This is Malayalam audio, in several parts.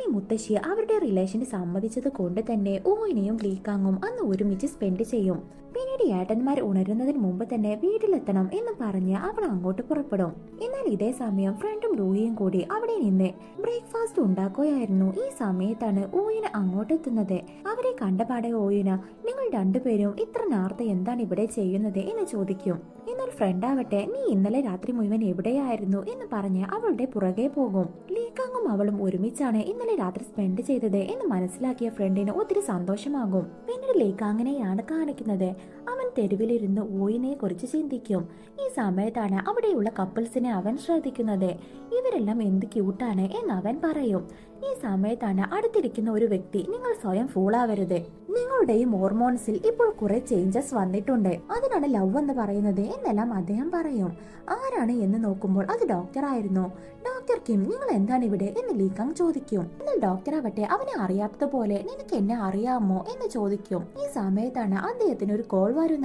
ഇനി മുത്തശ്ശി അവരുടെ റിലേഷന് സമ്മതിച്ചത് കൊണ്ട് തന്നെ ഊയിനെയും ലീക്കാങ്ങും അന്ന് ഒരുമിച്ച് സ്പെൻഡ് ചെയ്യും. പിന്നീട് ഏട്ടന്മാർ ഉണരുന്നതിന് മുമ്പ് തന്നെ വീട്ടിലെത്തണം എന്ന് പറഞ്ഞ് അവൾ അങ്ങോട്ട് പുറപ്പെടും. എന്നാൽ ഇതേ സമയം ഫ്രണ്ടും ലൂയിയും കൂടി അവിടെ നിന്ന് ബ്രേക്ക്ഫാസ്റ്റ് ഉണ്ടാക്കുകയായിരുന്നു. ഈ സമയത്താണ് ഊയിന് അങ്ങോട്ടെത്തുന്നത് അവരെ കണ്ടപാടെ ഓയിന നിങ്ങൾ രണ്ടുപേരും ഇത്ര നേരത്തെ എന്താണ് ഇവിടെ ചെയ്യുന്നത്? എന്ന് ചോദിക്കും. എന്നാൽ ഫ്രണ്ട് ആവട്ടെ നീ ഇന്നലെ രാത്രി മുഴുവൻ എവിടെയായിരുന്നു? എന്ന് പറഞ്ഞ് അവളുടെ പുറകെ പോകും. ലീക്കാങ്ങും അവളും ഒരുമിച്ചാണ് ഇന്നലെ രാത്രി സ്പെൻഡ് ചെയ്തത് എന്ന് മനസ്സിലാക്കിയ ഫ്രണ്ടിന് ഒത്തിരി സന്തോഷമാകും. പിന്നീട് ലീക്കാങ്ങിനെയാണ് കാണിക്കുന്നത്. അവൻ തെരുവിലിരുന്ന് ഓയിനെ കുറിച്ച് ചിന്തിക്കും. ഈ സമയത്താണ് അവിടെയുള്ള കപ്പിൾസിനെ അവൻ ശ്രദ്ധിക്കുന്നത്. ഇവരെല്ലാം എന്ത് ക്യൂട്ടാണ് എന്ന് അവൻ പറയും. ഈ സമയത്താണ് അടുത്തിരിക്കുന്ന ഒരു വ്യക്തി നിങ്ങൾ സ്വയം ഫൂളാവരുത് നിങ്ങളുടെയും ഹോർമോൺസിൽ ഇപ്പോൾ കുറെ ചേഞ്ചസ് വന്നിട്ടുണ്ട്. അതിനാണ് ലവ് എന്ന് പറയുന്നത് എന്നെല്ലാം അദ്ദേഹം പറയും. ആരാണ് എന്ന് നോക്കുമ്പോൾ അത് ഡോക്ടർ ആയിരുന്നു. ഡോക്ടർ കിം നിങ്ങൾ എന്താണ് ഇവിടെ? എന്ന് ലീക്കാങ് ചോദിക്കും. എന്നാൽ ഡോക്ടർ ആവട്ടെ അവനെ അറിയാത്തതുപോലെ നിനക്ക് എന്നെ അറിയാമോ? എന്ന് ചോദിക്കും. ഈ സമയത്താണ് അദ്ദേഹത്തിന് ഒരു കോൾ വരുന്നത്.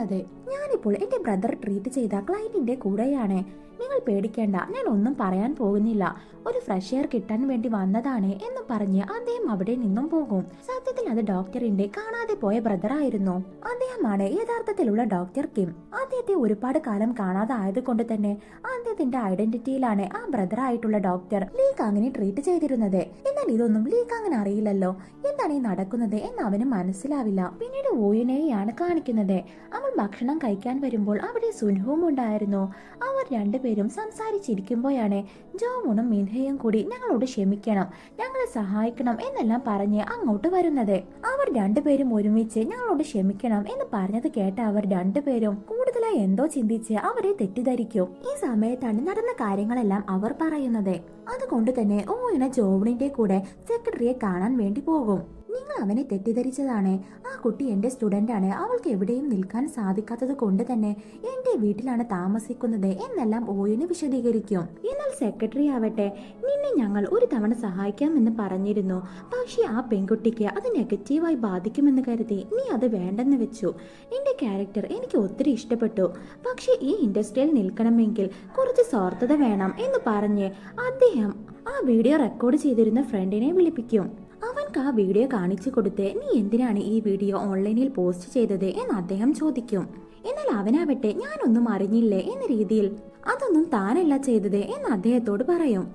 ഞാനിപ്പോൾ എന്റെ ബ്രദർ ട്രീറ്റ് ചെയ്ത ക്ലയന്റിന്റെ കൂടെയാണ്. നിങ്ങൾ പേടിക്കേണ്ട ഞാൻ ഒന്നും പറയാൻ പോകുന്നില്ല. ഒരു ഫ്രഷ് എയർ കിട്ടാൻ വേണ്ടി വന്നതാണ് എന്ന് പറഞ്ഞ് അദ്ദേഹം അവിടെ നിന്നും പോകും. സത്യത്തിൽ അത് ഡോക്ടറിന്റെ കാണാതെ പോയ ബ്രദർ ആയിരുന്നു. അദ്ദേഹമാണ് യഥാർത്ഥത്തിലുള്ള ഡോക്ടർ കിം. അദ്ദേഹത്തെ ഒരുപാട് കാലം കാണാതെ ആയതുകൊണ്ട് തന്നെ അദ്ദേഹത്തിന്റെ ഐഡന്റിറ്റിയിലാണ് ആ ബ്രദർ ആയിട്ടുള്ള ഡോക്ടർ ലീകാങ്ങിനെ ട്രീറ്റ് ചെയ്തിരുന്നത്. എന്നാൽ ഇതൊന്നും ലീ ലീകാങ്ങിന് അറിയില്ലല്ലോ. എന്താണ് ഈ നടക്കുന്നത് എന്ന് അവന് മനസ്സിലാവില്ല. പിന്നീട് ഓയുനെയാണ് കാണിക്കുന്നത്. അവൾ ഭക്ഷണം കഴിക്കാൻ വരുമ്പോൾ അവിടെ സുൻഹവും ഉണ്ടായിരുന്നു. അവർ രണ്ടുപേരും സംസാരിച്ചിരിക്കുമ്പോഴാണ് ജോമുണും മിൻഹയും കൂടി ഞങ്ങളോട് ക്ഷമിക്കണം ഞങ്ങളെ സഹായിക്കണം എന്നെല്ലാം പറഞ്ഞ് അങ്ങോട്ട് വരുന്നത്. അവർ രണ്ടുപേരും ഒരുമിച്ച് ഞങ്ങളോട് ക്ഷമിക്കണം എന്ന് പറഞ്ഞത് കേട്ട അവർ രണ്ടുപേരും കൂടുതലായി എന്തോ ചിന്തിച്ച് അവരെ തെറ്റിദ്ധരിക്കും. ഈ സമയത്താണ് നടന്ന കാര്യങ്ങളെല്ലാം അവർ പറയുന്നത്. അതുകൊണ്ട് തന്നെ ഓയിന ജോവണിന്റെ കൂടെ സെക്രട്ടറിയെ കാണാൻ വേണ്ടി പോകും. നിങ്ങൾ അവനെ തെറ്റിദ്ധരിച്ചതാണ്. ആ കുട്ടി എന്റെ സ്റ്റുഡന്റാണ്. അവൾക്ക് എവിടെയും നിൽക്കാൻ സാധിക്കാത്തത് കൊണ്ട് തന്നെ എന്റെ വീട്ടിലാണ് താമസിക്കുന്നത് എന്നെല്ലാം ഓയിന് വിശദീകരിക്കും. എന്നാൽ സെക്രട്ടറി ആവട്ടെ നിന്നെ ഞങ്ങൾ ഒരു തവണ സഹായിക്കാമെന്ന് പറഞ്ഞിരുന്നു. പക്ഷേ ആ പെൺകുട്ടിക്ക് അത് നെഗറ്റീവായി ബാധിക്കുമെന്ന് കരുതി നീ അത് വേണ്ടെന്ന് വെച്ചു. നിന്റെ ക്യാരക്ടർ എനിക്ക് ഒത്തിരി ഇഷ്ടപ്പെട്ടു. പക്ഷേ ഈ ഇൻഡസ്ട്രിയിൽ നിൽക്കണമെങ്കിൽ കുറച്ച് സ്വാർത്ഥത വേണം എന്ന് പറഞ്ഞ് അദ്ദേഹം ആ വീഡിയോ റെക്കോർഡ് ചെയ്തിരുന്ന ഫ്രണ്ടിനെ വിളിപ്പിക്കും. അവൻക്ക് ആ വീഡിയോ കാണിച്ചു കൊടുത്ത്. നീ എന്തിനാണ് ഈ വീഡിയോ ഓൺലൈനിൽ പോസ്റ്റ് ചെയ്തത് എന്ന് അദ്ദേഹം ചോദിക്കും. എന്നാൽ അവനാവട്ടെ ഞാനൊന്നും അറിഞ്ഞില്ലേ എന്ന രീതിയിൽ. അതൊന്നും താനല്ല ചെയ്തത് എന്ന് അദ്ദേഹത്തോട് പറയും.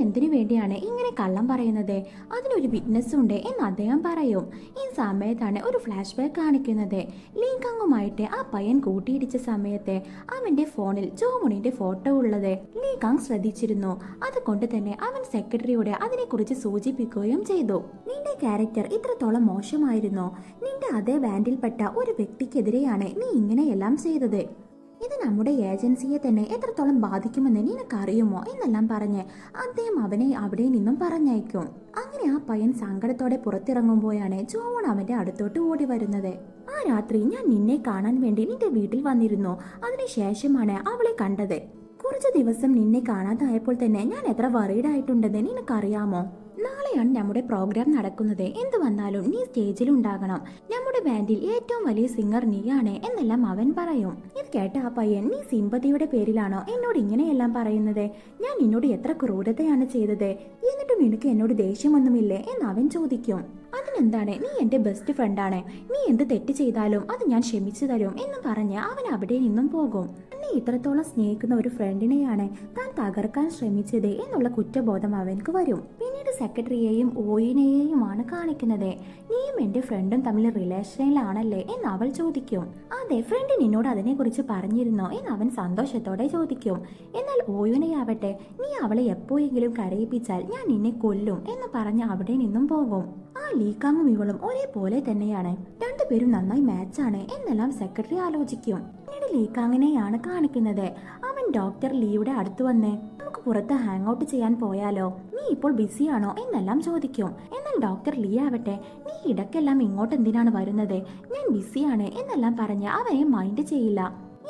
എന്തിനു വേണ്ടിയാണ് ഇങ്ങനെ കള്ളം പറയുന്നത്? അതിനൊരു വിറ്റ്നസ് ഉണ്ട് എന്ന് അദ്ദേഹം പറയും. ഈ സമയത്താണ് ഒരു ഫ്ലാഷ് ബാക്ക് കാണിക്കുന്നത്. ലീകാങ്ങുമായിട്ട് ആ പയ്യൻ കൂട്ടിയിടിച്ച സമയത്ത് അവന്റെ ഫോണിൽ ജോമുണിന്റെ ഫോട്ടോ ഉള്ളത്. ലീകാങ് ശ്രദ്ധിച്ചിരുന്നു. അതുകൊണ്ട് തന്നെ അവൻ സെക്രട്ടറിയോട് അതിനെക്കുറിച്ച് സൂചിപ്പിക്കുകയും ചെയ്തു. നിന്റെ ക്യാരക്ടർ ഇത്രത്തോളം മോശമായിരുന്നോ? നിന്റെ അതേ ബാൻഡിൽപ്പെട്ട ഒരു വ്യക്തിക്കെതിരെയാണ് നീ ഇങ്ങനെയെല്ലാം ചെയ്തത്. ഇത് നമ്മുടെ ഏജൻസിയെ തന്നെ എത്രത്തോളം ബാധിക്കുമെന്ന് നിനക്കറിയുമോ എന്നെല്ലാം പറഞ്ഞ് അദ്ദേഹം അവനെ അവിടെ നിന്നും പറഞ്ഞയക്കും. അങ്ങനെ ആ പയ്യൻ സങ്കടത്തോടെ പുറത്തിറങ്ങുമ്പോഴാണ് ജോൺ അവന്റെ അടുത്തോട്ട് ഓടി വരുന്നത്. ആ രാത്രി ഞാൻ നിന്നെ കാണാൻ വേണ്ടി നിന്റെ വീട്ടിൽ വന്നിരുന്നു. അതിനുശേഷമാണ് അവളെ കണ്ടത്. കുറച്ച് ദിവസം നിന്നെ കാണാതായപ്പോൾ തന്നെ ഞാൻ എത്ര വറീഡായിട്ടുണ്ടെന്ന് നിനക്കറിയാമോ? നാളെയാണ് നമ്മുടെ പ്രോഗ്രാം നടക്കുന്നത്. എന്ത് വന്നാലും നീ സ്റ്റേജിൽ ഉണ്ടാകണം. നമ്മുടെ ബാൻഡിൽ ഏറ്റവും വലിയ സിംഗർ നീയാണ് എന്നെല്ലാം അവൻ പറയും. ഇത് കേട്ട ആ പയ്യൻ നീ സിമ്പതിയുടെ പേരിലാണോ എന്നോട് ഇങ്ങനെയെല്ലാം പറയുന്നത്? ഞാൻ നിന്നോട് എത്ര ക്രൂരതയാണ് ചെയ്തത്? എന്നിട്ടും നിനക്ക് എന്നോട് ദേഷ്യമൊന്നുമില്ലേ? എന്ന് അവൻ ചോദിക്കും. അതിനെന്താണ്? നീ എന്റെ ബെസ്റ്റ് ഫ്രണ്ടാണ് നീ എന്ത് തെറ്റ് ചെയ്താലും അത് ഞാൻ ക്ഷമിച്ചു തരും എന്ന് പറഞ്ഞ് അവൻ അവിടെ നിന്നും പോകും. എന്നെ ഇത്രത്തോളം സ്നേഹിക്കുന്ന ഒരു ഫ്രണ്ടിനെയാണ് താൻ തകർക്കാൻ ശ്രമിച്ചത് എന്നുള്ള കുറ്റബോധം അവൻക്ക് വരും. പിന്നീട് സെക്രട്ടറിയെയും ഓയിനെയുമാണ് കാണിക്കുന്നത്. നീയും എന്റെ ഫ്രണ്ടും തമ്മിൽ റിലേഷനിലാണല്ലേ എന്ന് അവൾ ചോദിക്കും. അതെ ഫ്രണ്ട് നിന്നോട് അതിനെക്കുറിച്ച് പറഞ്ഞിരുന്നോ എന്ന് അവൻ സന്തോഷത്തോടെ ചോദിക്കും. എന്നാൽ ഓയുനയാവട്ടെ നീ അവളെ എപ്പോഴെങ്കിലും കരയിപ്പിച്ചാൽ ഞാൻ നിന്നെ കൊല്ലും എന്ന് പറഞ്ഞ് അവിടെ നിന്നും പോകും. ആ ലീക്കാങ്ങും ഇവളും ഒരേപോലെ തന്നെയാണ്. രണ്ടുപേരും നന്നായി മാച്ചാണ് എന്നെല്ലാം സെക്രട്ടറി ആലോചിക്കും. പിന്നീട് ലീക്കാങ്ങിനെയാണ് കാണിക്കുന്നത്. അവൻ ഡോക്ടർ ലീയുടെ അടുത്ത് വന്ന് നമുക്ക് പുറത്ത് ഹാങ് ഔട്ട് ചെയ്യാൻ പോയാലോ? നീ ഇപ്പോൾ ബിസിയാണോ? എന്നെല്ലാം ചോദിക്കും. എന്നാൽ ഡോക്ടർ ലീ ആവട്ടെ നീ ഇടയ്ക്കെല്ലാം ഇങ്ങോട്ട് എന്തിനാണ് വരുന്നത്? ഞാൻ ബിസിയാണ് എന്നെല്ലാം പറഞ്ഞ് അവനെ മൈൻഡ് ചെയ്യില്ല.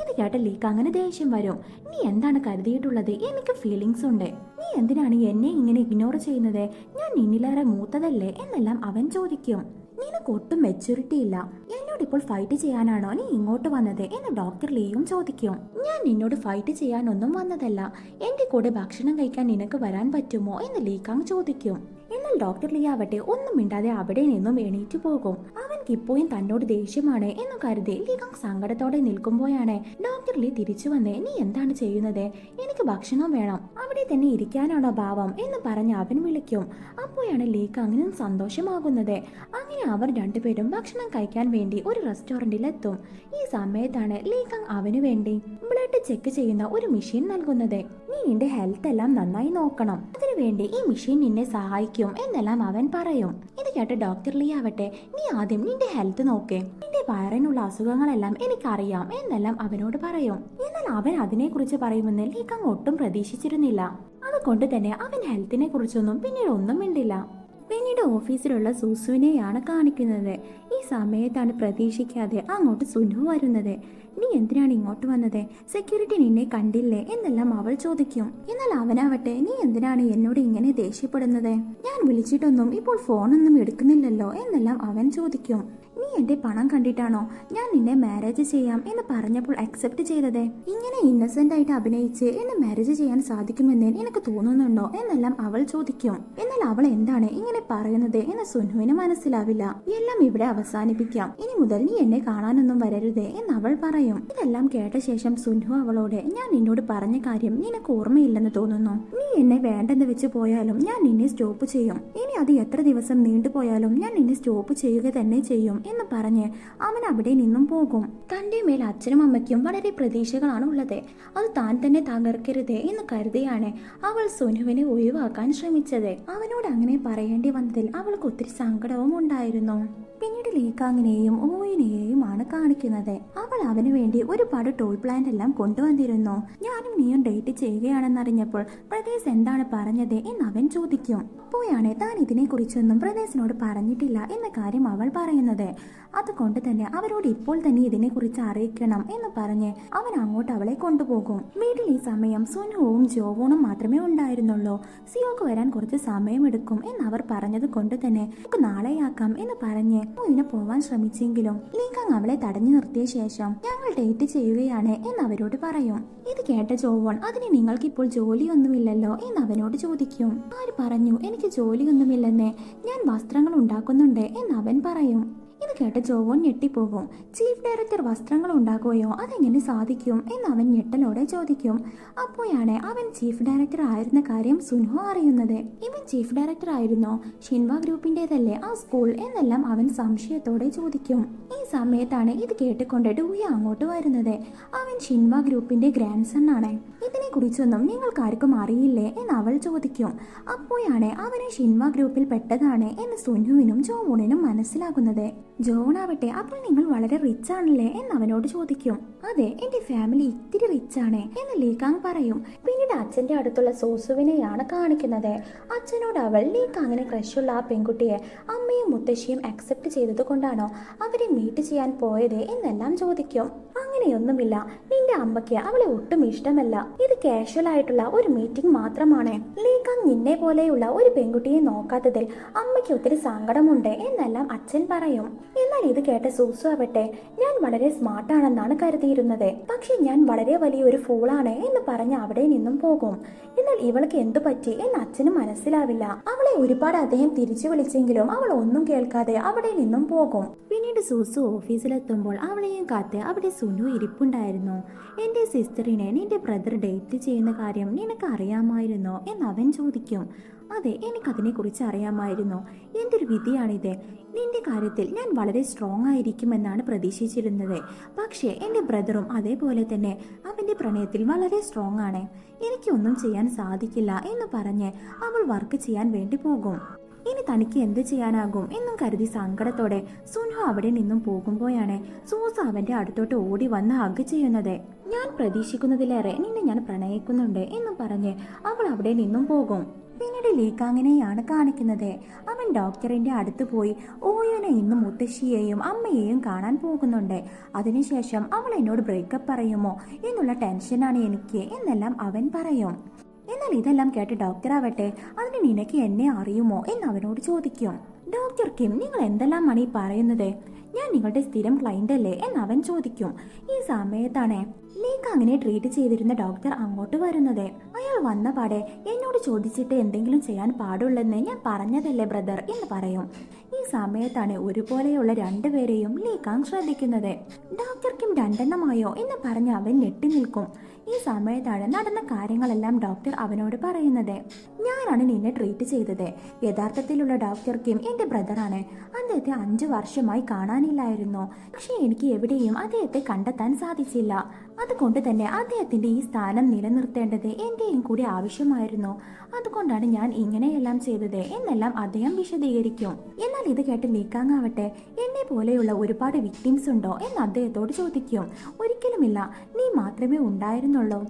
ഇത് കേട്ട ലീക്ക് അങ്ങനെ ദേഷ്യം വരും. നീ എന്താണ് കരുതിയിട്ടുള്ളത്? എനിക്ക് ഫീലിങ്സ് ഉണ്ട്. നീ എന്തിനാണ് എന്നെ ഇങ്ങനെ ഇഗ്നോർ ചെയ്യുന്നത്? ഞാൻ നിന്നിലേറെ മൂത്തതല്ലേ? എന്നെല്ലാം അവൻ ചോദിക്കും. നിനക്ക് ഒട്ടും മെച്ചൂരിറ്റി ഇല്ല. എന്നോട് ഇപ്പോൾ ഫൈറ്റ് ചെയ്യാനാണോ നീ ഇങ്ങോട്ട് വന്നത് എന്ന് ഡോക്ടർ ലീയും ചോദിക്കും. ഞാൻ നിന്നോട് ഫൈറ്റ് ചെയ്യാനൊന്നും വന്നതല്ല. എന്റെ കൂടെ ഭക്ഷണം കഴിക്കാൻ നിനക്ക് വരാൻ പറ്റുമോ എന്ന് ലീകാങ് ചോദിക്കും. എന്നാൽ ഡോക്ടർ ലീ ആവട്ടെ ഒന്നും മിണ്ടാതെ അവിടെ നിന്നും എണീറ്റ് പോകും. അവൻക്ക് ഇപ്പോഴും തന്നോട് ദേഷ്യമാണ് എന്ന് കരുതി ലിഗാങ് സങ്കടത്തോടെ നിൽക്കുമ്പോഴാണ് ഡോക്ടർ ലി തിരിച്ചു വന്ന് നീ എന്താണ് ചെയ്യുന്നത്? എനിക്ക് ഭക്ഷണം വേണം. അവിടെ തന്നെ ഇരിക്കാനാണോ ഭാവം എന്ന് പറഞ്ഞ് അവൻ വിളിക്കും. അപ്പോഴാണ് ലീകാങ്ങിനും സന്തോഷമാകുന്നത്. അങ്ങനെ അവർ രണ്ടുപേരും ഭക്ഷണം കഴിക്കാൻ വേണ്ടി ഒരു റെസ്റ്റോറന്റിൽ എത്തും ഈ സമയത്താണ് ലീക്കങ് അവനു വേണ്ടി ബ്ലഡ് ചെക്ക് ചെയ്യുന്ന ഒരു മെഷീൻ നൽകുന്നത്. നീ നിന്റെ ഹെൽത്ത് എല്ലാം നന്നായി നോക്കണം. അതിനുവേണ്ടി ഈ മെഷീൻ നിന്നെ സഹായിക്കും എന്നെല്ലാം അവൻ പറയും. ഇത് കേട്ട് ഡോക്ടർ ലീ ആവട്ടെ. നീ ആദ്യം നിന്റെ ഹെൽത്ത് നോക്കേ. നിന്റെ വയറിനുള്ള അസുഖങ്ങളെല്ലാം എനിക്കറിയാം എന്നെല്ലാം അവനോട് പറയും. എന്നാൽ അവൻ അതിനെക്കുറിച്ച് പറയുമെന്ന് ലീക്കങ് ഒട്ടും പ്രതീക്ഷിച്ചിരുന്നില്ല. അതുകൊണ്ട് തന്നെ അവൻ ഹെൽത്തിനെ കുറിച്ചൊന്നും പിന്നീട് ഒന്നും മിണ്ടില്ല. പിന്നീട് ഓഫീസിലുള്ള സുസുവിനെയാണ് കാണിക്കുന്നത്. ഈ സമയത്താണ് പ്രതീക്ഷിക്കാതെ അങ്ങോട്ട് സുനു വരുന്നത്. നീ എന്തിനാണ് ഇങ്ങോട്ട് വന്നത്? സെക്യൂരിറ്റി നിന്നെ കണ്ടില്ലേ? എന്നെല്ലാം അവൾ ചോദിക്കും. എന്നാൽ അവനാവട്ടെ നീ എന്തിനാണ് എന്നോട് ഇങ്ങനെ ദേഷ്യപ്പെടുന്നത്? ഞാൻ വിളിച്ചിട്ടൊന്നും ഇപ്പോൾ ഫോണൊന്നും എടുക്കുന്നില്ലല്ലോ എന്നെല്ലാം അവൻ ചോദിക്കും. നീ എന്റെ പണം കണ്ടിട്ടാണോ ഞാൻ നിന്നെ മാരേജ് ചെയ്യാം എന്ന് പറഞ്ഞപ്പോൾ അക്സെപ്റ്റ് ചെയ്തത്? ഇങ്ങനെ ഇന്നസെന്റ് ആയിട്ട് അഭിനയിച്ച് എന്നെ മാരേജ് ചെയ്യാൻ സാധിക്കുമെന്ന് എനിക്ക് തോന്നുന്നുണ്ടോ എന്നെല്ലാം അവൾ ചോദിക്കും. എന്നാൽ അവൾ എന്താണ് ഇങ്ങനെ പറയുന്നത് എന്ന് സുനുവിന് മനസ്സിലാവില്ല. എല്ലാം ഇവിടെ അവസാനിപ്പിക്കാം. ഇനി മുതൽ നീ എന്നെ കാണാനൊന്നും വരരുത് എന്ന് അവൾ പറയും. ഇതെല്ലാം കേട്ട ശേഷം സുൻഹു അവളോട് ഞാൻ നിന്നോട് പറഞ്ഞ കാര്യം നിനക്ക് ഓർമ്മയില്ലെന്ന് തോന്നുന്നു. നീ എന്നെ വേണ്ടെന്ന് വെച്ച് പോയാലും ഞാൻ നിന്നെ സ്റ്റോപ്പ് ചെയ്യും. ഇനി അത് എത്ര ദിവസം നീണ്ടുപോയാലും ഞാൻ നിന്നെ സ്റ്റോപ്പ് ചെയ്യുക തന്നെ ചെയ്യും എന്ന് പറഞ്ഞ് അവൻ അവിടെ നിന്നും പോകും. തന്റെ മേൽ അച്ഛനും അമ്മയ്ക്കും വളരെ പ്രതീക്ഷകളാണ് ഉള്ളത്. അത് താൻ തന്നെ തകർക്കരുത് എന്ന് കരുതിയാണ് അവൾ സുനുവിനെ ഒഴിവാക്കാൻ ശ്രമിച്ചത്. അവനോട് അങ്ങനെ പറയേണ്ടി വന്നതിൽ അവൾക്ക് ഒത്തിരി സങ്കടവും ഉണ്ടായിരുന്നു. പിന്നീട് ലീക്കാങ്ങിനെയും ഓയിനെയും കാണിക്കുന്നത്. അവൾ അവന് വേണ്ടി ഒരുപാട് ടോൾ പ്ലാന്റ് എല്ലാം കൊണ്ടുവന്നിരുന്നു. ഞാനും നീയും ഡേറ്റ് ചെയ്യുകയാണെന്നറിഞ്ഞപ്പോൾ പ്രദേശ് എന്താണ് പറഞ്ഞത് എന്ന് അവൻ ചോദിക്കും. അപ്പോഴാണ് താൻ ഇതിനെ കുറിച്ചൊന്നും പ്രദേശിനോട് പറഞ്ഞിട്ടില്ല എന്ന കാര്യം അവൾ പറയുന്നത്. അതുകൊണ്ട് തന്നെ അവരോട് ഇപ്പോൾ തന്നെ ഇതിനെക്കുറിച്ച് അറിയിക്കണം എന്ന് പറഞ്ഞ് അവൻ അങ്ങോട്ട് അവളെ കൊണ്ടുപോകും. വീട്ടിൽ ഈ സമയം സുനുവും ജോവോണും മാത്രമേ ഉണ്ടായിരുന്നുള്ളൂ. സിയോക്ക് വരാൻ കുറച്ച് സമയമെടുക്കും എന്ന് അവർ പറഞ്ഞത് കൊണ്ട് തന്നെ നമുക്ക് നാളെയാക്കാം എന്ന് പറഞ്ഞ് മോയിനെ പോവാൻ ശ്രമിച്ചെങ്കിലും ലീകാങ് അവളെ തടഞ്ഞു നിർത്തിയ ശേഷം ഞങ്ങൾ ഡേറ്റ് ചെയ്യുകയാണ് എന്ന് അവരോട് പറയും. ഇത് കേട്ട ജോവോൺ അതിന് നിങ്ങൾക്ക് ഇപ്പോൾ ജോലിയൊന്നുമില്ലല്ലോ എന്ന് അവനോട് ചോദിക്കും. ആര് പറഞ്ഞു? എനിക്ക് ജോലിയൊന്നുമില്ലെന്ന്. ഞാൻ വസ്ത്രങ്ങൾ ഉണ്ടാക്കുന്നുണ്ട് എന്ന് അവൻ പറയും. കേട്ട് ജോവോൻ ഞെട്ടിപ്പോകും. ചീഫ് ഡയറക്ടർ വസ്ത്രങ്ങൾ ഉണ്ടാക്കുകയോ അതെങ്ങനെ സാധിക്കും എന്ന് അവൻ ഞെട്ടലോടെ ചോദിക്കും. അപ്പോഴാണ് അവൻ ചീഫ് ഡയറക്ടർ ആയിരുന്ന കാര്യം സുൻഹോ അറിയുന്നത്. ഇവൻ ചീഫ് ഡയറക്ടർ ആയിരുന്നോ? ഷിൻവ ഗ്രൂപ്പിന്റേതല്ലേ ആ സ്കൂൾ എന്നെല്ലാം അവൻ സംശയത്തോടെ ചോദിക്കും. ഈ സമയത്താണ് ഇത് കേട്ടുകൊണ്ട് ഡൂയ അങ്ങോട്ട് വരുന്നത്. അവൻ ഷിൻവ ഗ്രൂപ്പിന്റെ ഗ്രാൻഡ് സൺ ആണ്. ഇതിനെ കുറിച്ചൊന്നും നിങ്ങൾക്കാർക്കും അറിയില്ലേ എന്ന് അവൾ ചോദിക്കും. അപ്പോഴാണ് അവന് ഷിൻവ ഗ്രൂപ്പിൽ പെട്ടതാണ് എന്ന് സുനുവിനും ജോവൂണിനും മനസ്സിലാകുന്നത്. ജോണാവട്ടെ. അപ്പോൾ നിങ്ങൾ വളരെ റിച്ച് ആണല്ലേ എന്ന് അവനോട് ചോദിക്കും. അതെ എന്റെ ഫാമിലി ഇത്തിരി റിച്ച് ആണ് എന്ന് ലീകാങ് പറയും. പിന്നീട് അച്ഛന്റെ അടുത്തുള്ള സോസുവിനെയാണ് കാണിക്കുന്നത്. അച്ഛനോട് അവൾ ലീകാങ്ങിന് ക്രഷുള്ള ആ പെൺകുട്ടിയെ അമ്മയും മുത്തശ്ശിയും അക്സെപ്റ്റ് ചെയ്തത് കൊണ്ടാണോ അവരെ മീറ്റ് ചെയ്യാൻ പോയത് എന്നെല്ലാം ചോദിക്കും. അങ്ങനെയൊന്നുമില്ല. നിന്റെ അമ്മയ്ക്ക് അവളെ ഒട്ടും ഇഷ്ടമല്ല. ഇത് കാഷ്വൽ ആയിട്ടുള്ള ഒരു മീറ്റിംഗ് മാത്രമാണ്. ലീകാങ് നിന്നെ പോലെയുള്ള ഒരു പെൺകുട്ടിയെ നോക്കാത്തതിൽ അമ്മയ്ക്ക് ഒത്തിരി സങ്കടമുണ്ട് എന്നെല്ലാം അച്ഛൻ പറയും. എന്നാൽ ഇത് കേട്ട സൂസു ആവട്ടെ ഞാൻ വളരെ സ്മാർട്ടാണെന്നാണ് കരുതിയിരുന്നത്. പക്ഷെ ഞാൻ വളരെ വലിയൊരു ഫൂളാണ് എന്ന് പറഞ്ഞ് അവിടെ നിന്നും പോകും. എന്നാൽ ഇവൾക്ക് എന്തു പറ്റി എന്ന് അച്ഛന് മനസ്സിലാവില്ല. അവളെ ഒരുപാട് അദ്ദേഹം തിരിച്ചു വിളിച്ചെങ്കിലും അവൾ ഒന്നും കേൾക്കാതെ അവിടെ നിന്നും പോകും. പിന്നീട് സൂസു ഓഫീസിലെത്തുമ്പോൾ അവളെയും കാത്ത് അവിടെ സുനു ഇരിപ്പുണ്ടായിരുന്നു. എന്റെ സിസ്റ്ററിനെ നിന്റെ ബ്രദർ ഡേറ്റ് ചെയ്യുന്ന കാര്യം നിനക്ക് അറിയാമായിരുന്നോ? എന്ന് അവൻ ചോദിക്കും. അതെ എനിക്കതിനെക്കുറിച്ച് അറിയാമായിരുന്നു എന്തൊരു വിധിയാണിത്. നിന്റെ കാര്യത്തിൽ ഞാൻ വളരെ സ്ട്രോങ് ആയിരിക്കുമെന്നാണ് പ്രതീക്ഷിച്ചിരുന്നത്. പക്ഷേ എന്റെ ബ്രദറും അതേപോലെ തന്നെ അവന്റെ പ്രണയത്തിൽ വളരെ സ്ട്രോങ് ആണ്. എനിക്കൊന്നും ചെയ്യാൻ സാധിക്കില്ല എന്ന് പറഞ്ഞ് അവൾ വർക്ക് ചെയ്യാൻ വേണ്ടി പോകും. ഇനി തനിക്ക് എന്ത് ചെയ്യാനാകും എന്നും കരുതി സങ്കടത്തോടെ സുൻഹ അവിടെ നിന്നും പോകുമ്പോഴാണ് സൂസ അവന്റെ അടുത്തോട്ട് ഓടി വന്ന് ഹഗ് ചെയ്യുന്നത്. ഞാൻ പ്രതീക്ഷിക്കുന്നതിലേറെ നിന്നെ ഞാൻ പ്രണയിക്കുന്നുണ്ട് എന്നും പറഞ്ഞ് അവൾ അവിടെ നിന്നും പോകും. പിന്നീട് ലീക്കാങ്ങിനെയാണ് കാണിക്കുന്നത്. അവൻ ഡോക്ടറിന്റെ അടുത്ത് പോയി ഓയോനെ ഇന്ന് മുത്തശ്ശിയെയും അമ്മയെയും കാണാൻ പോകുന്നുണ്ട്. അതിനുശേഷം അവൾ എന്നോട് ബ്രേക്കപ്പ് പറയുമോ? എന്നുള്ള ടെൻഷനാണ് എനിക്ക് എന്നെല്ലാം അവൻ പറയും. എന്നാൽ ഇതെല്ലാം കേട്ട് ഡോക്ടർ ആവട്ടെ അതിന് നിനക്ക് എന്നെ അറിയുമോ എന്ന് അവനോട് ചോദിക്കും. ഡോക്ടർ കിം നിങ്ങൾ എന്തെല്ലാമാണ് ഈ പറയുന്നത്? ഞാൻ നിങ്ങളുടെ സ്ഥിരം ക്ലൈന്റ് അല്ലേ എന്ന് അവൻ ചോദിക്കും. ഈ സമയത്താണ് ലീക്ക് അങ്ങനെ ട്രീറ്റ് ചെയ്തിരുന്ന ഡോക്ടർ അങ്ങോട്ട് വരുന്നത്. അയാൾ വന്ന പാടെ എന്നോട് ചോദിച്ചിട്ട് എന്തെങ്കിലും ചെയ്യാൻ പാടുള്ളെന്ന് ഞാൻ പറഞ്ഞതല്ലേ ബ്രദർ എന്ന് പറയും. സമയത്താണ് ഒരുപോലെയുള്ള രണ്ടുപേരെയും ലീക്കാങ് ശ്രദ്ധിക്കുന്നത്. ഡോക്ടർ കിം രണ്ടെണ്ണമായോ എന്ന് പറഞ്ഞ് അവൻ ഞെട്ടി നിൽക്കും. ഈ സമയത്താണ് നടന്ന കാര്യങ്ങളെല്ലാം ഡോക്ടർ അവനോട് പറയുന്നത്. ഞാനാണ് നിന്നെ ട്രീറ്റ് ചെയ്തത്. യഥാർത്ഥത്തിലുള്ള ഡോക്ടർ കിം ബ്രദറാണ് അദ്ദേഹത്തെ അഞ്ചു വർഷമായി കാണാനില്ലായിരുന്നു. പക്ഷെ എനിക്ക് എവിടെയും അദ്ദേഹത്തെ കണ്ടെത്താൻ സാധിച്ചില്ല. അതുകൊണ്ട് തന്നെ അദ്ദേഹത്തിന്റെ ഈ സ്ഥാനം നിലനിർത്തേണ്ടത് എന്റെയും കൂടി ആവശ്യമായിരുന്നു. അതുകൊണ്ടാണ് ഞാൻ ഇങ്ങനെയെല്ലാം ചെയ്തത് എന്നെല്ലാം അദ്ദേഹം വിശദീകരിക്കും. എന്നാൽ ഇത് കേട്ട് നീക്കാങ്ങാവട്ടെ എന്നെ പോലെയുള്ള ഒരുപാട് വിക്ടിംസ് ഉണ്ടോ എന്ന് അദ്ദേഹത്തോട് ചോദിക്കും. ഒരിക്കലുമില്ല നീ മാത്രമേ ഉണ്ടായിരുന്നുള്ളൂ.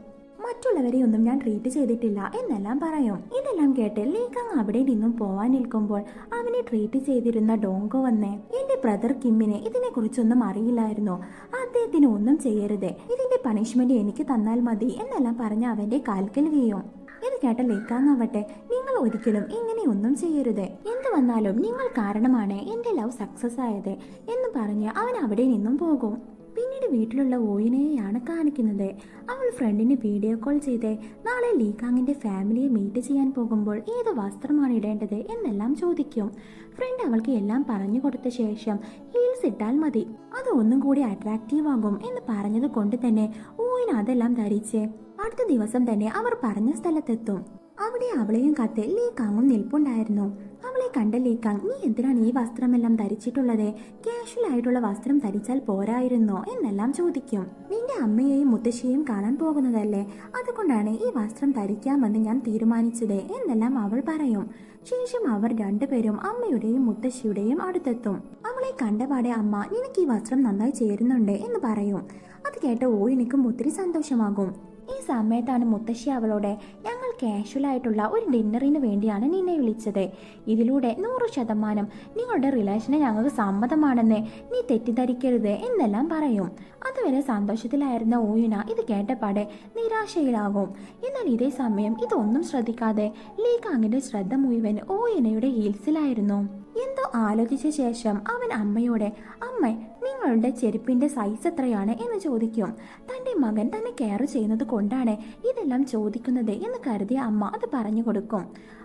മറ്റുള്ളവരെയൊന്നും ഞാൻ ട്രീറ്റ് ചെയ്തിട്ടില്ല. എന്നെല്ലാം പറയും. ഇതെല്ലാം കേട്ട് ലീകാങ് അവിടെ നിന്നും പോവാൻ നിൽക്കുമ്പോൾ അവനെ ട്രീറ്റ് ചെയ്തിരുന്ന ഡോങ്കോ വന്ന് എന്റെ ബ്രദർ കിമ്മിന് ഇതിനെ കുറിച്ചൊന്നും അറിയില്ലായിരുന്നു. അദ്ദേഹത്തിന് ഒന്നും ചെയ്യരുത്. ഇതിന്റെ പണിഷ്മെന്റ് എനിക്ക് തന്നാൽ മതി എന്നെല്ലാം പറഞ്ഞ് അവന്റെ കാൽക്കൽ വീയും ഇത് കേട്ട ലേക്കാങ്ങാവട്ടെ നിങ്ങൾ ഒരിക്കലും ഇങ്ങനെയൊന്നും ചെയ്യരുത്. എന്ത് വന്നാലും നിങ്ങൾ കാരണമാണ്. എന്റെ ലവ് സക്സസ് ആയത് എന്ന് പറഞ്ഞ് അവൻ അവിടെ നിന്നും പോകും. പിന്നീട് വീട്ടിലുള്ള ഓയിനെയാണ് കാണിക്കുന്നത്. അവൾ ഫ്രണ്ടിന് വീഡിയോ കോൾ ചെയ്ത് നാളെ ലീകാങ്ങിന്റെ ഫാമിലിയെ മീറ്റ് ചെയ്യാൻ പോകുമ്പോൾ ഏത് വസ്ത്രമാണ് ഇടേണ്ടത് എന്നെല്ലാം ചോദിക്കും. ഫ്രണ്ട് അവൾക്ക് എല്ലാം പറഞ്ഞു കൊടുത്ത ശേഷം ഹീൽസ് ഇട്ടാൽ മതി. അത് ഒന്നും കൂടി അട്രാക്റ്റീവ് ആകും എന്ന് പറഞ്ഞത് കൊണ്ട് തന്നെ ഓയിൻ അതെല്ലാം ധരിച്ച് അടുത്ത ദിവസം തന്നെ അവർ പറഞ്ഞ സ്ഥലത്തെത്തും. അവിടെ അവളെയും കത്ത് ലീകാങ്ങും നിൽപ്പുണ്ടായിരുന്നു. അവളെ കണ്ട ലീക്കാങ് നീ എന്തിനാണ് ഈ വസ്ത്രമെല്ലാം ധരിച്ചിട്ടുള്ളത്? കാഷ്വൽ ആയിട്ടുള്ള വസ്ത്രം ധരിച്ചാൽ പോരായിരുന്നോ എന്നെല്ലാം ചോദിക്കും. നിന്റെ അമ്മയെയും മുത്തശ്ശിയെയും കാണാൻ പോകുന്നതല്ലേ? അതുകൊണ്ടാണ് ഈ വസ്ത്രം ധരിക്കാമെന്ന് ഞാൻ തീരുമാനിച്ചത് എന്നെല്ലാം അവൾ പറയും. ശേഷം അവർ രണ്ടുപേരും അമ്മയുടെയും മുത്തശ്ശിയുടെയും അടുത്തെത്തും. അവളെ കണ്ടപാടെ അമ്മ നിനക്ക് ഈ വസ്ത്രം നന്നായി ചേരുന്നുണ്ട് എന്ന് പറയും. അത് കേട്ട ഓ എനിക്കും ഒത്തിരി സന്തോഷമാകും. ഈ സമയത്താണ് മുത്തശ്ശി അവളോട് ഞങ്ങൾ കാഷ്വൽ ആയിട്ടുള്ള ഒരു ഡിന്നറിന് വേണ്ടിയാണ് നിന്നെ വിളിച്ചത്. ഇതിലൂടെ നൂറ് ശതമാനം നിങ്ങളുടെ റിലേഷന് ഞങ്ങൾക്ക് സമ്മതമാണെന്ന് നീ തെറ്റിദ്ധരിക്കരുത് എന്നെല്ലാം പറയും. അതുവരെ സന്തോഷത്തിലായിരുന്ന ഓയുന ഇത് കേട്ടപാടെ നിരാശയിലാകും. എന്നാൽ ഇതേ സമയം ഇതൊന്നും ശ്രദ്ധിക്കാതെ ലീകാങ്ങിന്റെ ശ്രദ്ധ മുഴുവൻ ഓയനയുടെ ഹീൽസിലായിരുന്നു എന്തോ ആലോചിച്ച ശേഷം അവൻ അമ്മയോട് അമ്മ നിങ്ങളുടെ ചെരുപ്പിന്റെ സൈസ് എത്രയാണ്? എന്ന് ചോദിക്കും. തന്റെ മകൻ തന്നെ കെയർ ചെയ്യുന്നത് കൊണ്ടാണ് ഇതെല്ലാം ചോദിക്കുന്നത് എന്ന് കരുതിയ അമ്മ അത് പറഞ്ഞു കൊടുക്കും.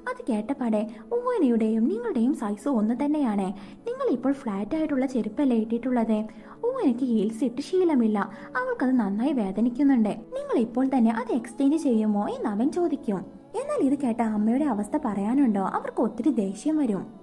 അത് കേട്ടപാടെ ഊവനയുടെയും നിങ്ങളുടെയും സൈസ് ഒന്ന് തന്നെയാണ്. നിങ്ങൾ ഇപ്പോൾ ഫ്ലാറ്റ് ആയിട്ടുള്ള ചെരുപ്പല്ലേ ഇട്ടിട്ടുള്ളത്? ഊവനയ്ക്ക് ഹീൽസ് ഇട്ട് ശീലമില്ല. അവൾക്കത് നന്നായി വേദനിക്കുന്നുണ്ട്. നിങ്ങൾ ഇപ്പോൾ തന്നെ അത് എക്സ്ചേഞ്ച് ചെയ്യുമോ? എന്ന് അവൻ ചോദിക്കും. എന്നാൽ ഇത് കേട്ട അമ്മയുടെ അവസ്ഥ പറയാനുണ്ടോ? അവർക്ക് ഒത്തിരി ദേഷ്യം വരും.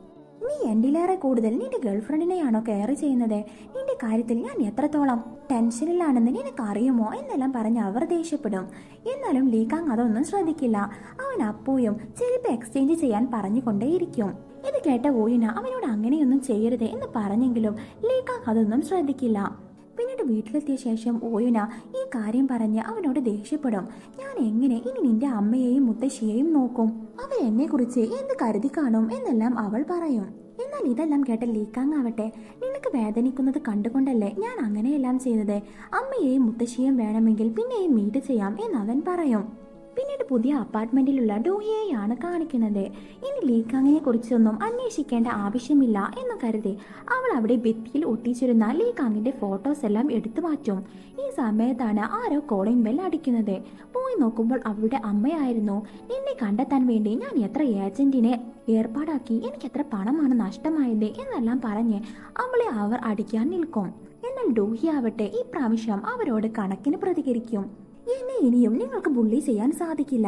നീ എന്റിലേറെ കൂടുതൽ നിന്റെ ഗേൾഫ്രണ്ടിനെയാണോ കെയർ ചെയ്യുന്നത്? നിന്റെ കാര്യത്തിൽ ഞാൻ എത്രത്തോളം ടെൻഷനിലാണെന്ന് നിനക്ക് അറിയുമോ എന്നെല്ലാം പറഞ്ഞ് അവർ ദേഷ്യപ്പെടും. എന്നാലും ലീകാങ് അതൊന്നും ശ്രദ്ധിക്കില്ല. അവൻ അപ്പൂയും ചെരുപ്പ് എക്സ്ചേഞ്ച് ചെയ്യാൻ പറഞ്ഞുകൊണ്ടേയിരിക്കും. ഇത് കേട്ട ഓയിന അവനോട് അങ്ങനെയൊന്നും ചെയ്യരുത് എന്ന് പറഞ്ഞെങ്കിലും ലീകാങ് അതൊന്നും ശ്രദ്ധിക്കില്ല. പിന്നീട് വീട്ടിലെത്തിയ ശേഷം ഓയുന ഈ കാര്യം പറഞ്ഞ് അവനോട് ദേഷ്യപ്പെടും. ഞാൻ എങ്ങനെ ഇനി നിന്റെ അമ്മയെയും മുത്തശ്ശിയെയും നോക്കും? അവർ എന്നെ കുറിച്ച് എന്ത് കരുതി കാണും എന്നെല്ലാം അവൾ പറയും. എന്നാൽ ഇതെല്ലാം കേട്ട ലീക്കാങ് ആവട്ടെ നിനക്ക് വേദനിക്കുന്നത് കണ്ടുകൊണ്ടല്ലേ ഞാൻ അങ്ങനെയെല്ലാം ചെയ്തത്? അമ്മയെയും മുത്തശ്ശിയെയും വേണമെങ്കിൽ പിന്നെയും മീറ്റ് ചെയ്യാം എന്ന് അവൻ പറയും. പിന്നീട് പുതിയ അപ്പാർട്ട്മെന്റിലുള്ള ഡോഹിയെയാണ് കാണിക്കുന്നത്. ഇനി ലീക്കാങ്ങിനെ കുറിച്ചൊന്നും അന്വേഷിക്കേണ്ട ആവശ്യമില്ല എന്ന് കരുതി അവൾ അവിടെ ഭിത്തിയിൽ ഒട്ടിച്ചിരുന്ന ലീക്കാങ്ങിന്റെ ഫോട്ടോസ് എല്ലാം എടുത്തു മാറ്റും. ഈ സമയത്താണ് ആരോ കോളിംഗ് ബെൽ അടിക്കുന്നത്. പോയി നോക്കുമ്പോൾ അവളുടെ അമ്മയായിരുന്നു. നിന്നെ കണ്ടെത്താൻ വേണ്ടി ഞാൻ എത്ര ഏജന്റിനെ ഏർപ്പാടാക്കി എനിക്ക് എത്ര പണമാണ് നഷ്ടമായത് എന്നെല്ലാം പറഞ്ഞ് അവളെ അവർ അടിക്കാൻ നിൽക്കും. എന്നാൽ ഡോഹി ആവട്ടെ ഈ പ്രാവശ്യം അവരോട് കണക്കിന് പ്രതികരിക്കും. എന്നെ ഇനിയും നിങ്ങൾക്ക് ബുള്ളി ചെയ്യാൻ സാധിക്കില്ല.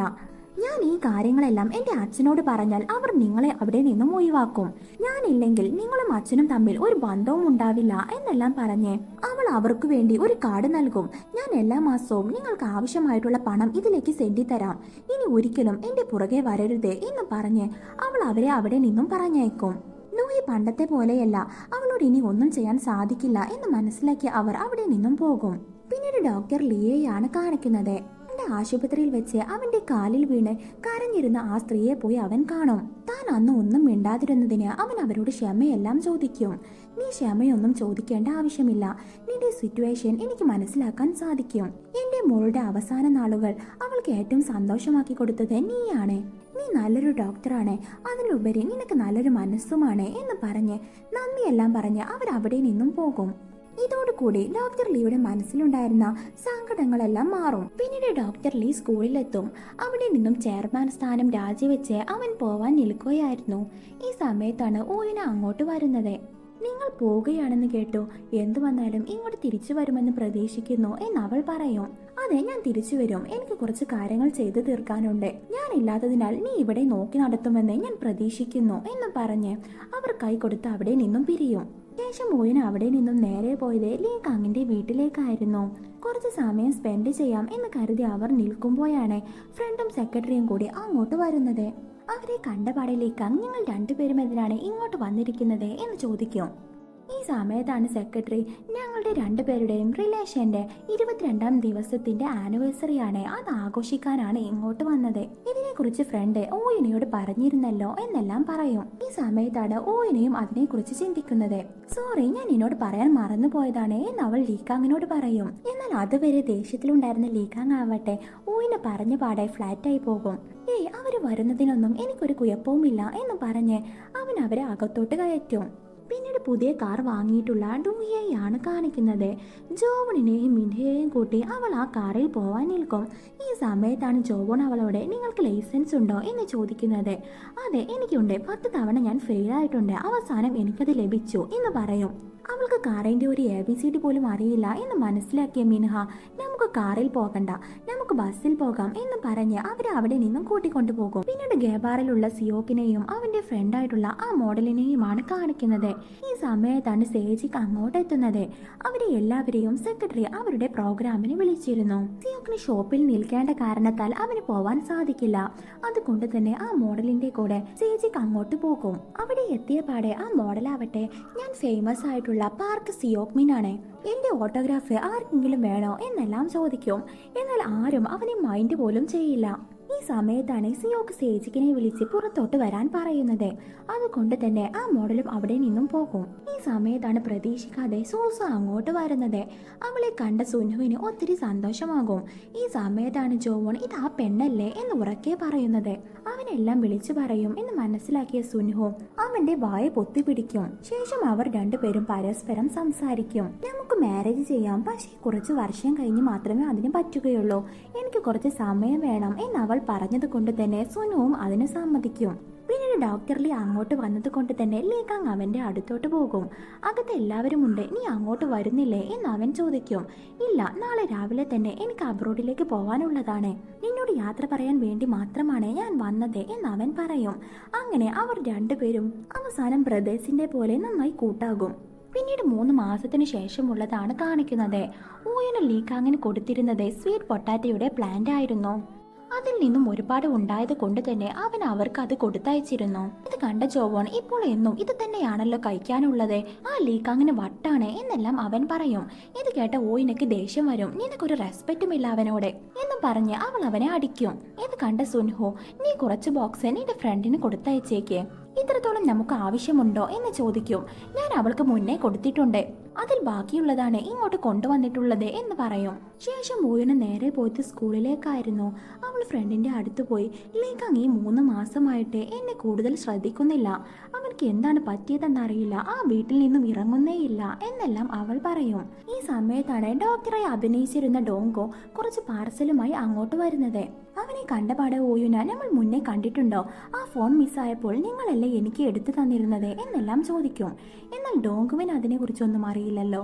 ഞാൻ ഈ കാര്യങ്ങളെല്ലാം എന്റെ അച്ഛനോട് പറഞ്ഞാൽ അവർ നിങ്ങളെ അവിടെ നിന്നും ഒഴിവാക്കും. ഞാനില്ലെങ്കിൽ നിങ്ങളും അച്ഛനും തമ്മിൽ ഒരു ബന്ധവും ഉണ്ടാവില്ല എന്നെല്ലാം പറഞ്ഞ് അവൾ അവർക്ക് വേണ്ടി ഒരു കാർഡ് നൽകും. ഞാൻ എല്ലാ മാസവും നിങ്ങൾക്ക് ആവശ്യമായിട്ടുള്ള പണം ഇതിലേക്ക് സെൻഡി തരാം ഇനി ഒരിക്കലും എന്റെ പുറകെ വരരുത് എന്ന് പറഞ്ഞ് അവൾ അവരെ അവിടെ നിന്നും പറഞ്ഞേക്കും നൂഹി പണ്ടത്തെ പോലെയല്ല അവളോട് ഇനി ഒന്നും ചെയ്യാൻ സാധിക്കില്ല എന്ന് മനസ്സിലാക്കി അവർ അവിടെ നിന്നും പോകും. പിന്നീട് ഡോക്ടർ ലിയയാണ് കാണിക്കുന്നത്. അവന്റെ ആശുപത്രിയിൽ വെച്ച് അവന്റെ കാലിൽ വീണ് കരഞ്ഞിരുന്ന ആ സ്ത്രീയെ പോയി അവൻ കാണും. താൻ അന്ന് ഒന്നും മിണ്ടാതിരുന്നതിന് അവൻ അവരോട് ക്ഷമയെല്ലാം ചോദിക്കും. നീ ക്ഷമയൊന്നും ചോദിക്കേണ്ട ആവശ്യമില്ല. നിന്റെ സിറ്റുവേഷൻ എനിക്ക് മനസ്സിലാക്കാൻ സാധിക്കും. എന്റെ മോളുടെ അവസാന നാളുകൾ അവൾക്ക് ഏറ്റവും സന്തോഷമാക്കി കൊടുത്തത് നീയാണ്. നീ നല്ലൊരു ഡോക്ടറാണ്. അതിലുപരി നിനക്ക് നല്ലൊരു മനസ്സുമാണ് എന്ന് പറഞ്ഞ് നന്ദിയെല്ലാം പറഞ്ഞ് അവർ അവിടെ നിന്നും പോകും. ഇതോടുകൂടി ഡോക്ടർ ലീയുടെ മനസ്സിലുണ്ടായിരുന്ന സങ്കടങ്ങളെല്ലാം മാറും. പിന്നീട് ഡോക്ടർ ലീ സ്കൂളിലെത്തും. അവിടെ നിന്നും ചെയർമാൻ സ്ഥാനം രാജിവെച്ച് അവൻ പോവാൻ നിൽക്കുകയായിരുന്നു. ഈ സമയത്താണ് ഊയിന അങ്ങോട്ട് വരുന്നത്. നിങ്ങൾ പോവുകയാണെന്ന് കേട്ടു. എന്തു വന്നാലും ഇങ്ങോട്ട് തിരിച്ചു വരുമെന്ന് പ്രതീക്ഷിക്കുന്നു എന്ന് അവൾ പറയും. അതെ ഞാൻ തിരിച്ചു വരും. എനിക്ക് കുറച്ച് കാര്യങ്ങൾ ചെയ്തു തീർക്കാനുണ്ട്. ഞാൻ ഇല്ലാത്തതിനാൽ നീ ഇവിടെ നോക്കി നടത്തുമെന്ന് ഞാൻ പ്രതീക്ഷിക്കുന്നു എന്ന് പറഞ്ഞ് അവർ കൈ കൊടുത്ത് അവിടെ നിന്നും പിരിയും. ശേഷം മോയിൻ അവിടെ നിന്നും നേരെ പോയത് ലീ കാങ്ങിന്റെ വീട്ടിലേക്കായിരുന്നു. കുറച്ച് സമയം സ്പെൻഡ് ചെയ്യാം എന്ന് കരുതി അവർ നിൽക്കുമ്പോഴാണ് ഫ്രണ്ടും സെക്രട്ടറിയും കൂടി അങ്ങോട്ട് വരുന്നത്. അവരെ കണ്ടപാടെ ലീക്കാങ് നിങ്ങൾ രണ്ടുപേരും എന്തിനാണ് ഇങ്ങോട്ട് വന്നിരിക്കുന്നത് എന്ന് ചോദിക്കും. ഈ സമയത്താണ് സെക്രട്ടറി ഞങ്ങളുടെ രണ്ടുപേരുടെയും റിലേഷന്റെ ഇരുപത്തിരണ്ടാം ദിവസത്തിന്റെ ആനിവേഴ്സറി ആണ്. അത് ആഘോഷിക്കാനാണ് ഇങ്ങോട്ട് വന്നത്. ഇതിനെക്കുറിച്ച് ഫ്രണ്ട് ഓയിനയോട് പറഞ്ഞിരുന്നല്ലോ എന്നെല്ലാം പറയും. ഈ സമയത്താണ് ഓയിനയും അതിനെക്കുറിച്ച് ചിന്തിക്കുന്നത്. സോറി ഞാൻ എന്നോട് പറയാൻ മറന്നു പോയതാണ് എന്ന് അവൾ ലീക്കാങ്ങിനോട് പറയും. എന്നാൽ അതുവരെ ദേഷ്യത്തിലുണ്ടായിരുന്ന ലീക്കാങ് ആവട്ടെ ഓയിന പറഞ്ഞ പാടെ ഫ്ലാറ്റായി പോകും. ഏയ് അവർ വരുന്നതിനൊന്നും എനിക്കൊരു കുഴപ്പവുമില്ല എന്ന് പറഞ്ഞ് അവൻ അവരെ അകത്തോട്ട് കയറ്റും. പിന്നീട് പുതിയ കാർ വാങ്ങിയിട്ടുള്ള ഡൂയെയാണ് കാണിക്കുന്നത്. ജോവണിനെയും മിൻഹയെയും കൂട്ടി അവൾ ആ കാറിൽ പോവാൻ നിൽക്കും. ഈ സമയത്താണ് ജോവൺ അവളോട് നിങ്ങൾക്ക് ലൈസൻസ് ഉണ്ടോ? എന്ന് ചോദിക്കുന്നത്. അതെ എനിക്കുണ്ട്. പത്ത് തവണ ഞാൻ ഫെയിൽ ആയിട്ടുണ്ട്. അവസാനം എനിക്കത് ലഭിച്ചു എന്ന് പറയും. അവൾക്ക് കാറിന്റെ ഒരു എ ബി സി ഡി പോലും അറിയില്ല എന്ന് മനസ്സിലാക്കിയ മിൻഹ നമുക്ക് കാറിൽ പോകണ്ട. നമുക്ക് ബസ്സിൽ പോകാം എന്ന് പറഞ്ഞ് അവരെ അവിടെ നിന്നും കൂട്ടിക്കൊണ്ടു പോകും. പിന്നീട് ഗേബാറിലുള്ള സിയോക്കിനെയും അവന്റെ ഫ്രണ്ടായിട്ടുള്ള ആ മോഡലിനെയുമാണ് കാണിക്കുന്നത്. ഈ സമയത്താണ് സേജിക്ക് അങ്ങോട്ട് എത്തുന്നത്. അവരെ എല്ലാവരെയും സെക്രട്ടറി അവരുടെ പ്രോഗ്രാമിന് വിളിച്ചിരുന്നു. സിയോക്കിന് ഷോപ്പിൽ നിൽക്കേണ്ട കാരണത്താൽ അവന് പോവാൻ സാധിക്കില്ല. അതുകൊണ്ട് തന്നെ ആ മോഡലിന്റെ കൂടെ സേജിക്ക് അങ്ങോട്ട് പോകും. അവിടെ എത്തിയ പാടെ ആ മോഡലാവട്ടെ ഞാൻ ഫേമസ് ആയിട്ടുള്ള പാർക്ക് സിയോക്മിൻ എന്റെ ഓട്ടോഗ്രാഫ് ആർക്കെങ്കിലും വേണോ എന്നെല്ലാം ചോദിക്കും. എന്നാൽ ആരും അവനെ മൈൻഡ് പോലും ചെയ്യില്ല. ഈ സമയത്താണ് സിയോക്ക് സേജിക്കിനെ വിളിച്ച് പുറത്തോട്ട് വരാൻ പറയുന്നത്. അതുകൊണ്ട് തന്നെ ആ മോഡലും അവിടെ നിന്നും പോകും. ഈ സമയത്താണ് പ്രതീക്ഷിക്കാതെ സോസു അങ്ങോട്ട് വരുന്നത്. അവളെ കണ്ട സുനുവിന് ഒത്തിരി സന്തോഷമാകും. ഈ സമയത്താണ് ജോവോൺ ഇത് ആ പെണ്ണല്ലേ? എന്ന് ഉറക്കെ പറയുന്നത്. അവനെല്ലാം വിളിച്ചു പറയും എന്ന് മനസ്സിലാക്കിയ സുനുഹു അവന്റെ വായ പൊത്തി പിടിക്കും ശേഷം അവർ രണ്ടുപേരും പരസ്പരം സംസാരിക്കും. നമുക്ക് മാരേജ് ചെയ്യാം. പക്ഷേ കുറച്ച് വർഷം കഴിഞ്ഞ് മാത്രമേ അതിന് പറ്റുകയുള്ളൂ. എനിക്ക് കുറച്ച് സമയം വേണം എന്ന് അവൾ പറഞ്ഞത് കൊണ്ട് തന്നെ സുനുവും അതിന് സമ്മതിക്കും. പിന്നീട് ഡോക്ടർ ലീ അങ്ങോട്ട് വന്നത് കൊണ്ട് തന്നെ ലീകാങ് അവന്റെ അടുത്തോട്ട് പോകും. അകത്ത് എല്ലാവരും ഉണ്ട് നീ അങ്ങോട്ട് വരുന്നില്ലേ എന്ന് അവൻ ചോദിക്കും. ഇല്ല നാളെ രാവിലെ തന്നെ എനിക്ക് അബ്രോഡിലേക്ക് പോവാനുള്ളതാണ്. നിന്നോട് യാത്ര പറയാൻ വേണ്ടി മാത്രമാണ് ഞാൻ വന്നത് എന്ന് അവൻ പറയും. അങ്ങനെ അവർ രണ്ടുപേരും അവസാനം ബ്രദേഴ്സിന്റെ പോലെ നന്നായി കൂട്ടാകും. പിന്നീട് മൂന്ന് മാസത്തിന് ശേഷമുള്ളതാണ് കാണിക്കുന്നത്. ഊയന ലീക്കാങ്ങിന് കൊടുത്തിരുന്നത് സ്വീറ്റ് പൊട്ടാറ്റയുടെ പ്ലാന്റ് ആയിരുന്നു. അതിൽ നിന്നും ഒരുപാട് ഉണ്ടായത് കൊണ്ട് തന്നെ അവൻ അവർക്ക് അത് കൊടുത്തയച്ചിരുന്നു. ഇത് കണ്ട ജോവോൺ ഇപ്പോൾ എന്നും ഇത് തന്നെയാണല്ലോ കഴിക്കാനുള്ളത്. ആ ലീക്ക് അങ്ങനെ വട്ടാണ് എന്നെല്ലാം അവൻ പറയും. ഇത് കേട്ട ഓയിനക്ക് ദേഷ്യം വരും. നിനക്കൊരു റെസ്പെക്റ്റും ഇല്ല അവനോട് എന്നും പറഞ്ഞ് അവൾ അവനെ അടിക്കും. ഇത് കണ്ട സുൻഹു നീ കുറച്ച് ബോക്സ് നിന്റെ ഫ്രണ്ടിന് കൊടുത്തയച്ചേക്ക്. ഇത്രത്തോളം നമുക്ക് ആവശ്യമുണ്ടോ? എന്ന് ചോദിക്കും. ഞാൻ അവൾക്ക് മുന്നേ കൊടുത്തിട്ടുണ്ട്. അതിൽ ബാക്കിയുള്ളതാണ് ഇങ്ങോട്ട് കൊണ്ടുവന്നിട്ടുള്ളത് എന്ന് പറയും. ശേഷം മോയന് നേരെ പോയിട്ട് സ്കൂളിലേക്കായിരുന്നു. അവൾ ഫ്രണ്ടിന്റെ അടുത്ത് പോയി ലേഖങ് ഈ മൂന്ന് മാസമായിട്ട് എന്നെ കൂടുതൽ ശ്രദ്ധിക്കുന്നില്ല. അവൾക്ക് എന്താണ് പറ്റിയതെന്നറിയില്ല. ആ വീട്ടിൽ നിന്നും ഇറങ്ങുന്നേയില്ല എന്നെല്ലാം അവൾ പറയും. ഈ സമയത്താണ് ഡോക്ടറെ അഭിനയിച്ചിരുന്ന ഡോങ്കോ കുറച്ച് പാർസലുമായി അങ്ങോട്ട് വരുന്നത്. അവനെ കണ്ടപാടെ ഓയുന നമ്മൾ മുന്നേ കണ്ടിട്ടുണ്ടോ? ആ ഫോൺ മിസ്സായപ്പോൾ നിങ്ങളല്ലേ എനിക്ക് എടുത്തു തന്നിരുന്നത്? എന്നെല്ലാം ചോദിക്കും. എന്നാൽ ഡോങ്കുവിന് അതിനെക്കുറിച്ചൊന്നും അറിയില്ലല്ലോ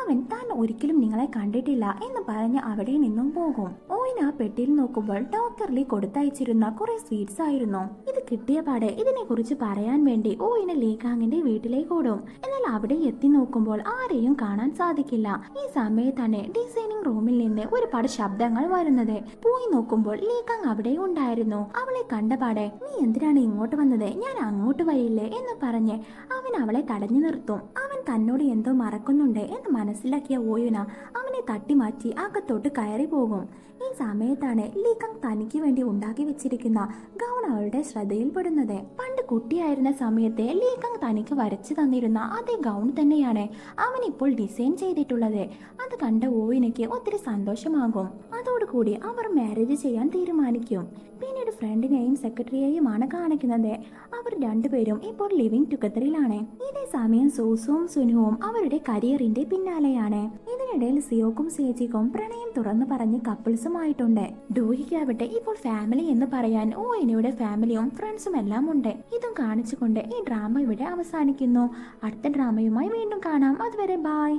അവൻ താൻ ഒരിക്കലും നിങ്ങളെ കണ്ടിട്ടില്ല എന്ന് പറഞ്ഞ് അവിടെ നിന്നും പോകും. ഓയിൻ ആ പെട്ടിയിൽ നോക്കുമ്പോൾ ഡോക്ടർ ലീ കൊടുത്തയച്ചിരുന്ന കുറെ സ്വീറ്റ്സ് ആയിരുന്നു. ഇത് കിട്ടിയ പാടെ ഇതിനെ കുറിച്ച് പറയാൻ വേണ്ടി ഓയിന് ലീകാങ്ങിന്റെ വീട്ടിലേക്ക് ഓടും. എന്നാൽ അവിടെ എത്തി നോക്കുമ്പോൾ ആരെയും കാണാൻ സാധിക്കില്ല. ഈ സമയത്താണ് ഡിസൈനിങ് റൂമിൽ നിന്ന് ഒരുപാട് ശബ്ദങ്ങൾ വരുന്നത്. പോയി നോക്കുമ്പോൾ ലീകാങ് അവിടെ ഉണ്ടായിരുന്നു. അവളെ കണ്ട പാടെ നീ എന്തിനാണ് ഇങ്ങോട്ട് വന്നത്? ഞാൻ അങ്ങോട്ട് വരില്ലേ? എന്ന് പറഞ്ഞ് അവൻ അവളെ തടഞ്ഞു നിർത്തും. അവൻ തന്നോട് എന്തോ മറക്കുന്നുണ്ട് എന്ന് മനസ്സിലാക്കിയ ഓയുന അവനെ തട്ടിമാറ്റി അകത്തോട്ട് കയറി പോകും. ഈ സമയത്താണ് ലീകങ് തനിക്ക് വേണ്ടി ഉണ്ടാക്കി വെച്ചിരിക്കുന്ന ഗൗൺ അവളുടെ ശ്രദ്ധയിൽപ്പെടുന്നത് പണ്ട് കുട്ടിയായിരുന്ന സമയത്ത് ലീകങ് തനിക്ക് വരച്ചു തന്നിരുന്ന അതേ ഗൗൺ തന്നെയാണ് അവൻ ഇപ്പോൾ ഡിസൈൻ ചെയ്തിട്ടുള്ളത്. അത് കണ്ട ഓയിനയ്ക്ക് ഒത്തിരി സന്തോഷമാകും. അതോടുകൂടി അവർ മാരേജ് ചെയ്യാൻ തീരുമാനിക്കും. പിന്നീട് ഫ്രണ്ടിനെയും സെക്രട്ടറിയെയുമാണ് കാണിക്കുന്നത്. അവർ രണ്ടുപേരും ഇപ്പോൾ ലിവിംഗ് ടുഗദറിലാണ് ഇതേ സമയം സൂസുവും സുനുവും അവരുടെ കരിയറിന്റെ പിന്നാലെയാണ്. ഇതിനിടയിൽ സിയോക്കും സേജിക്കും പ്രണയം തുറന്നു പറഞ്ഞ് കപ്പിൾസുമായിട്ടുണ്ട്. ഡൂഹിക്കാവട്ടെ ഇപ്പോൾ ഫാമിലി എന്ന് പറയാൻ ഓയിനയുടെ ഫാമിലിയും ഫ്രണ്ട്സും എല്ലാം ഉണ്ട്. ഇതും കാണിച്ചുകൊണ്ട് ഈ ഡ്രാമ ഇവിടെ അവസാനിക്കുന്നു. അടുത്ത ഡ്രാമയുമായി വീണ്ടും കാണാം. അതുവരെ ബായ്